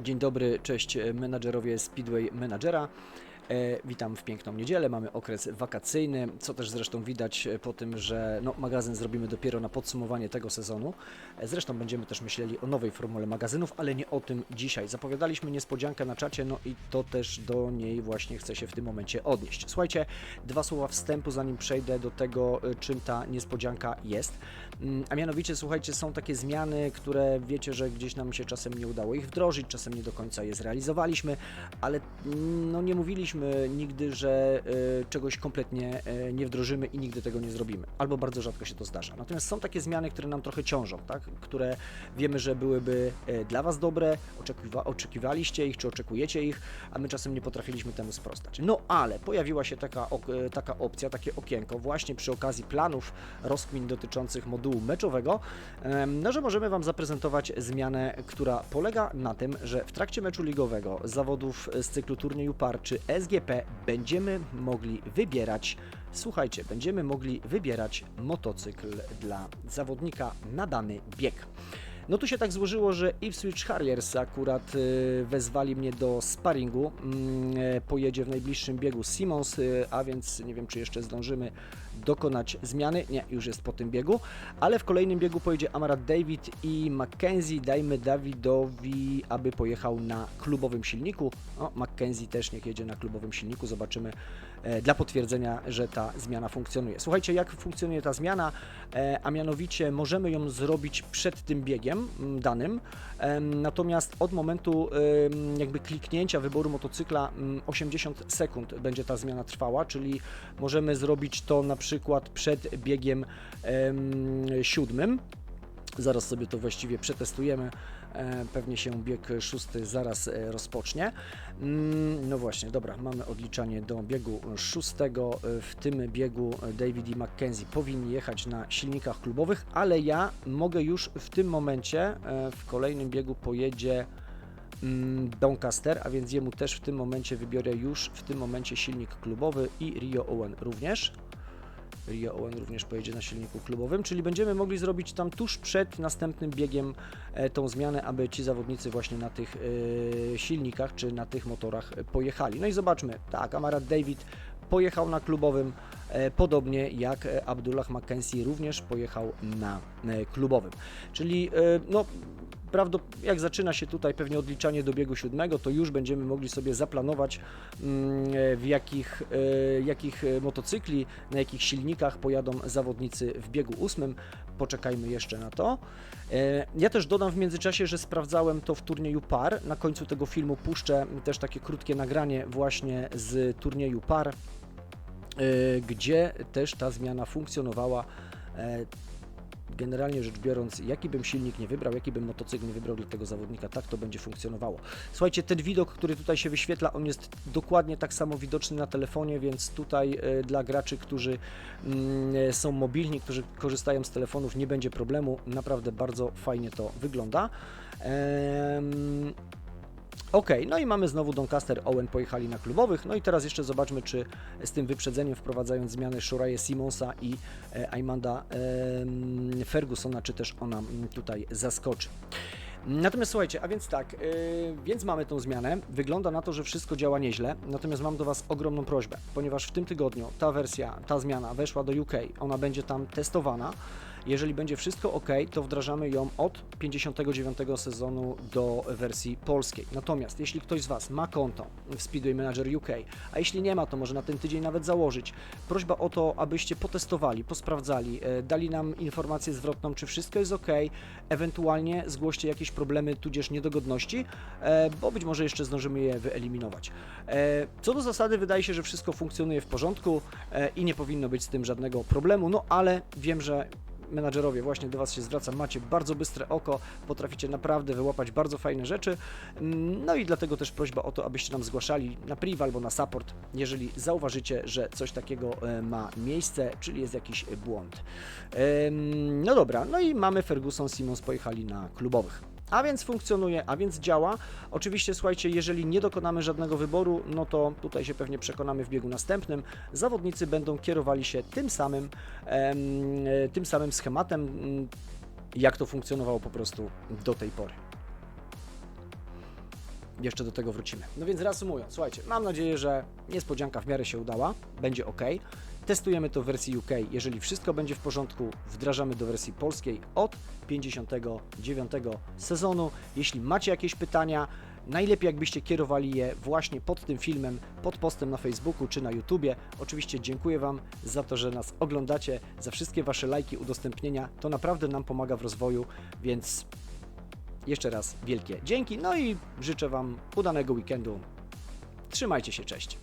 Dzień dobry, cześć e, menadżerowie Speedway Managera. E, witam w piękną niedzielę, mamy okres wakacyjny, co też zresztą widać e, po tym, że no, magazyn zrobimy dopiero na podsumowanie tego sezonu. E, zresztą będziemy też myśleli o nowej formule magazynów, ale nie o tym dzisiaj. Zapowiadaliśmy niespodziankę na czacie, no i to też do niej właśnie chcę się w tym momencie odnieść. Słuchajcie, dwa słowa wstępu, zanim przejdę do tego, czym ta niespodzianka jest. Mm, A mianowicie, słuchajcie, są takie zmiany, które wiecie, że gdzieś nam się czasem nie udało ich wdrożyć, czasem nie do końca je zrealizowaliśmy, ale mm, no nie mówiliśmy nigdy, że y, czegoś kompletnie y, nie wdrożymy i nigdy tego nie zrobimy. Albo bardzo rzadko się to zdarza. Natomiast są takie zmiany, które nam trochę ciążą, tak? które wiemy, że byłyby y, dla Was dobre, oczekiwa oczekiwaliście ich, czy oczekujecie ich, a my czasem nie potrafiliśmy temu sprostać. No ale pojawiła się taka, taka opcja, takie okienko właśnie przy okazji planów rozkmin dotyczących modułu meczowego, no, że możemy Wam zaprezentować zmianę, która polega na tym, że w trakcie meczu ligowego zawodów z cyklu turnieju par czy SGP będziemy mogli wybierać, słuchajcie, będziemy mogli wybierać motocykl dla zawodnika na dany bieg. No tu się tak złożyło, że Ipswich Harriers akurat y, wezwali mnie do sparingu. Mm, e, pojedzie w najbliższym biegu Simons, y, a więc nie wiem, czy jeszcze zdążymy dokonać zmiany. Nie, już jest po tym biegu, ale w kolejnym biegu pojedzie Amarat David i Mackenzie. Dajmy Davidowi, aby pojechał na klubowym silniku. O, Mackenzie też niech jedzie na klubowym silniku. Zobaczymy e, dla potwierdzenia, że ta zmiana funkcjonuje. Słuchajcie, jak funkcjonuje ta zmiana, e, a mianowicie możemy ją zrobić przed tym biegiem mm, danym, natomiast od momentu jakby kliknięcia wyboru motocykla mm, 80 sekund będzie ta zmiana trwała, czyli możemy zrobić to na przykład przed biegiem em, siódmym. Zaraz sobie to właściwie przetestujemy. E, Pewnie się bieg szósty zaraz e, rozpocznie. Mm, No właśnie, dobra, mamy odliczanie do biegu szóstego. E, W tym biegu David i Mackenzie powinni jechać na silnikach klubowych, ale ja mogę już w tym momencie, w kolejnym biegu pojedzie mm, Doncaster, a więc jemu też w tym momencie wybiorę już w tym momencie silnik klubowy i Rio Owen również. Rio Owen również pojedzie na silniku klubowym, czyli będziemy mogli zrobić tam tuż przed następnym biegiem e, tą zmianę, aby ci zawodnicy właśnie na tych e, silnikach czy na tych motorach e, pojechali. No i zobaczmy, tak, Amarat David pojechał na klubowym, podobnie jak e, Abdullah Mackenzie również pojechał na e, klubowym. Czyli e, no jak zaczyna się tutaj pewnie odliczanie do biegu siódmego, to już będziemy mogli sobie zaplanować mm, e, w jakich, e, jakich e, motocykli, na jakich silnikach pojadą zawodnicy w biegu ósmym. Poczekajmy jeszcze na to. E, Ja też dodam w międzyczasie, że sprawdzałem to w turnieju par. Na końcu tego filmu puszczę też takie krótkie nagranie właśnie z turnieju par, e, gdzie też ta zmiana funkcjonowała. E, generalnie rzecz biorąc, jaki bym silnik nie wybrał, jaki bym motocykl nie wybrał dla tego zawodnika, tak to będzie funkcjonowało. Słuchajcie, ten widok, który tutaj się wyświetla, on jest dokładnie tak samo widoczny na telefonie, więc tutaj e, dla graczy, którzy mm, e, są mobilni, którzy korzystają z telefonów, nie będzie problemu. Naprawdę bardzo fajnie to wygląda. Ok, no i mamy znowu Doncaster, Owen pojechali na klubowych. No i teraz jeszcze zobaczmy, czy z tym wyprzedzeniem wprowadzając zmiany Shuraje Simonsa i e, Aimanda em, Fergusona, czy też ona mm, tutaj zaskoczy. Natomiast słuchajcie, a więc tak, yy, więc mamy tą zmianę. Wygląda na to, że wszystko działa nieźle. Natomiast mam do Was ogromną prośbę, ponieważ w tym tygodniu ta wersja, ta zmiana weszła do UK, ona będzie tam testowana. Jeżeli będzie wszystko ok, to wdrażamy ją od 59 sezonu do wersji polskiej. Natomiast jeśli ktoś z Was ma konto w Speedway Manager UK, a jeśli nie ma, to może na ten tydzień nawet założyć. Prośba o to, abyście potestowali, posprawdzali, e, dali nam informację zwrotną, czy wszystko jest ok, ewentualnie zgłoście jakieś problemy tudzież niedogodności, e, bo być może jeszcze zdążymy je wyeliminować. E, Co do zasady wydaje się, że wszystko funkcjonuje w porządku i nie powinno być z tym żadnego problemu, no ale wiem, że menadżerowie, właśnie do Was się zwracam, macie bardzo bystre oko, potraficie naprawdę wyłapać bardzo fajne rzeczy, no i dlatego też prośba o to, abyście nam zgłaszali na priv albo na support, jeżeli zauważycie, że coś takiego e, ma miejsce, czyli jest jakiś błąd. No dobra, no i mamy Ferguson, Simons pojechali na klubowych. A więc funkcjonuje, a więc działa. Oczywiście, słuchajcie, jeżeli nie dokonamy żadnego wyboru, no to tutaj się pewnie przekonamy w biegu następnym. Zawodnicy będą kierowali się tym samym, e, tym samym schematem, mm, jak to funkcjonowało po prostu do tej pory. Jeszcze do tego wrócimy. No więc reasumując, słuchajcie, mam nadzieję, że niespodzianka w miarę się udała, będzie ok. Testujemy to w wersji UK. Jeżeli wszystko będzie w porządku, wdrażamy do wersji polskiej od 59 sezonu. Jeśli macie jakieś pytania, najlepiej jakbyście kierowali je właśnie pod tym filmem, pod postem na Facebooku czy na YouTubie. Oczywiście dziękuję Wam za to, że nas oglądacie, za wszystkie Wasze lajki, udostępnienia. To naprawdę nam pomaga w rozwoju, więc jeszcze raz wielkie dzięki. No i życzę Wam udanego weekendu. Trzymajcie się, cześć.